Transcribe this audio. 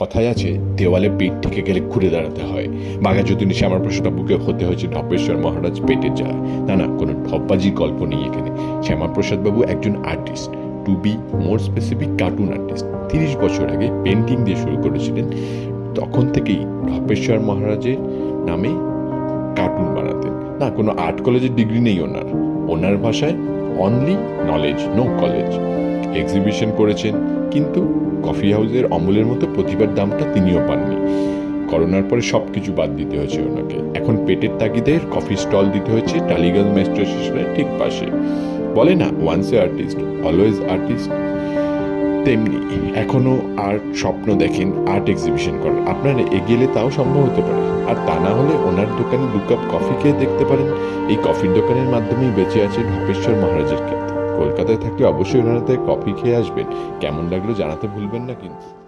কথায় আছে, দেওয়ালে পিঠ থেকে গেলে ঘুরে দাঁড়াতে হয়। বাঘা যতীন শ্যামাপ্রসাদ বুকে হতে হয়েছে ঢপেশ্বর মহারাজ পেটের জ্বালা না না, কোনো ঢপবাজির গল্প নেই এখানে। শ্যামাপ্রসাদ বাবু একজন artist to be more specific cartoon artist তিরিশ বছর আগে পেন্টিং দিয়ে শুরু করেছিলেন। তখন থেকেই ঢপেশ্বর মহারাজের নামে কার্টুন বানাতেন। না, কোনো আর্ট কলেজের ডিগ্রি নেই ওনার। ওনার ভাষায় only knowledge no college exhibition করেছেন, কিন্তু কফি হাউসের অমলের মতো প্রতিবার দামটা তিনিও পাননি। করোনার পরে সব কিছু বাদ দিতে হয়েছে ওনাকে। এখন পেটের তাগিদে কফি স্টল দিতে হয়েছে টালিগঞ্জ মেট্রো স্টেশনের ঠিক পাশে। বলে না once a artist always artist তেমনি এখনও আর্ট স্বপ্ন দেখেন আর্ট এক্সিবিশন করার আপনারা এগিয়েলে তাও সম্ভব হতে পারে। আর তা না হলে ওনার দোকানে দু কাপ কফি খেয়ে দেখতে পারেন। এই কফির দোকানের মাধ্যমেই বেঁচে আছে ঢপেশ্বর মহারাজের কীর্তি কলকাতায় থাকলে অবশ্যই ওনারা কফি খেয়ে আসবেন। কেমন লাগল জানাতে ভুলবেন না কিন্তু।